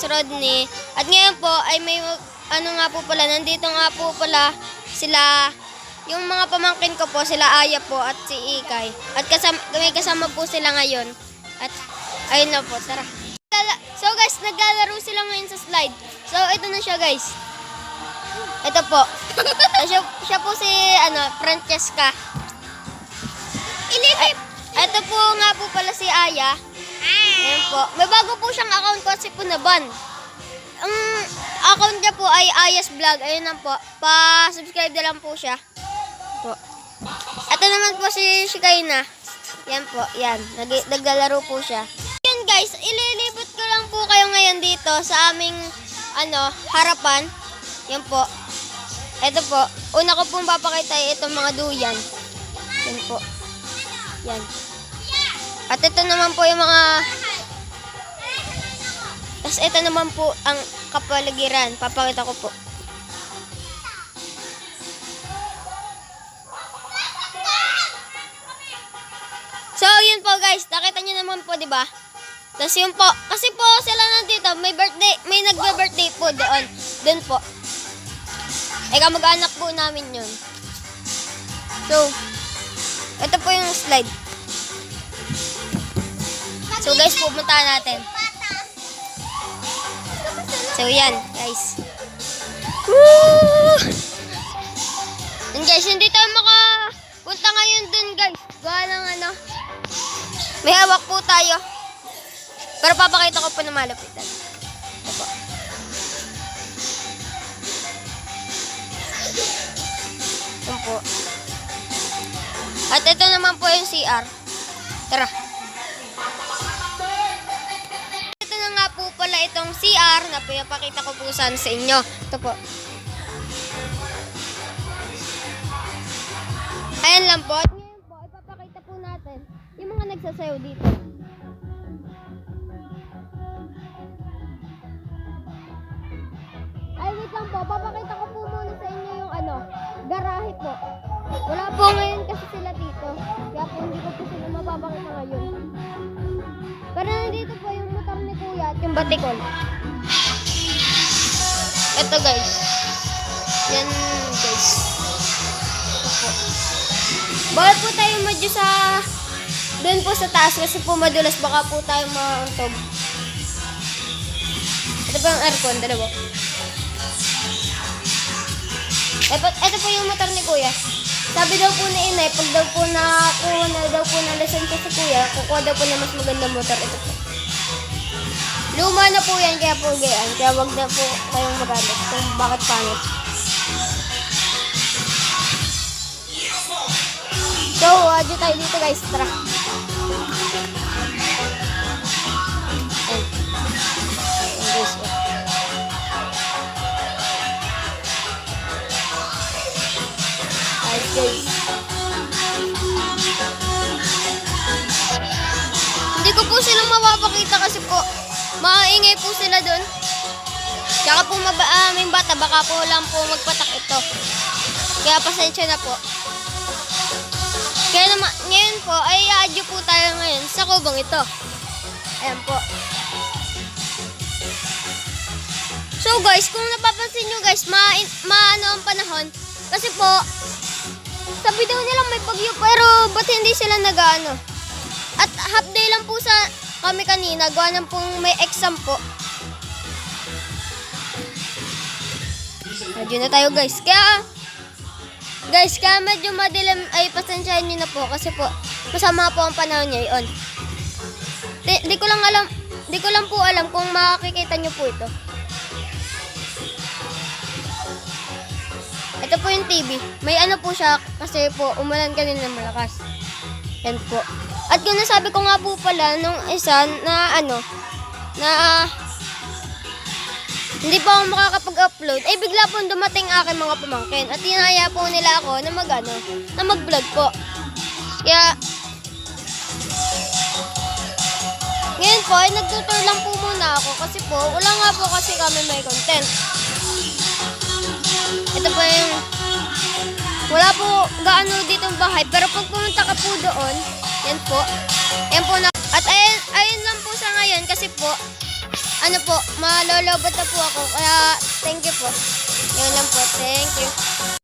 Pops Rodney. At ngayon po ay may ano nga po pala, nandito nga po pala sila yung mga pamangkin ko po, sila Aya po at si Ikay. At kasama, may kasama po sila ngayon. At ayun na po, tara. So guys, naglalaro sila ngayon sa slide. So ito na siya guys. Ito po. So, siya, siya po si ano, Francesca. Ililip. Ito po nga po pala si Aya. Ayan po. May bago po siyang account kasi po na ban. Ang account niya po ay Aya's Vlog. Ayun lang po. Pa-subscribe na lang po siya. Po. Ito naman po si Shikaina. Yan po. Yan. Nag naglalaro po siya. Yan guys. Ililibot ko lang po kayo ngayon dito sa aming ano, harapan. Yan po. Ito po. Una ko pong papakita itong mga duyan. Yan po. Yan. At ito naman po yung mga... Tapos ito naman po ang kapaligiran. Papakita ko po. So, yun po guys. Nakita nyo naman po, di ba? Tapos yun po. Kasi po sila nandito. May birthday. May nagbe-birthday po doon. Doon po. Eka, mag-anak po namin yun. So, ito po yung slide. So guys, pupunta natin. So yan, guys. Woo! And guys, hindi tayo makapunta ngayon dun guys. Gawa ng ano. May hawak po tayo. Pero papakita ko po na malapitan. Ito po. Ito po. At ito naman po yung CR. Tara. Itong CR na pinapakita ko po sana sa inyo. Ito po. Ayan lang po. Ngayon po, ipapakita po natin yung mga nagsasayaw dito. Ay, wait lang po. Papakita ko po muna sa inyo yung ano, garahe po. Wala po ngayon kasi sila dito. Kaya po hindi ko po sila mapapakita ngayon. Pero nandito po yung motor ni Kuya at yung batikol. Ito guys. Yan guys. Ito po. Bawal po tayo medyo sa doon po sa taas kasi po madulas baka po tayo mauntog. Ito po yung aircon, dalawa. Ito, ito po yung motor ni Kuya. Sabi daw po ni Inay, pag daw po na kuha na daw po ng lisensya si Kuya, kukuha daw po na mas magandang motor. Ito po. Luma na po yan, kaya po gayaan. Kaya wag na po kayong magalit kung bakit pangit. So, adyo tayo dito guys. Tara. Guys. Hindi ko po sila mapapakita kasi po maingay po sila doon. Tsaka po maba, ah, may bata, baka po lang po magpatak ito. Kaya pasensya na po. Kaya naman, ngayon po, ay adyo po tayo ngayon sa kubang ito. Ayan po. So guys, kung napapansin nyo guys, ma maano ang panahon. Kasi po, sabi daw nila may bagyo, pero ba't hindi sila nag-ano? At half day lang po sa kami kanina, gawa ng pong may exam po. Medyo na tayo guys. Kaya, guys, kaya medyo madilim, ay pasensyahan nyo na po kasi po, masama po ang panahon ngayon. Di, di ko lang alam, di ko lang po alam kung makikita nyo po ito. Ito po yung TV. May ano po siya kasi po umulan kanina ng malakas. Yan po. At kung nasabi ko nga po pala nung isa na ano, na ah, hindi pa ako makakapag-upload, eh bigla po dumating aking mga pamangkin at tinaya po nila ako na mag ano, na mag-vlog po. Kaya, ngayon po, ay nagtutur lang po muna ako kasi po, wala nga po kasi kami may content. Wala po gaano dito ang bahay. Pero pag pumunta ka po doon, yan po. Yan po na. At ayun, ayun lang po sa ngayon kasi po, ano po, malolobot na po ako. Kaya, thank you po. Yun lang po, thank you.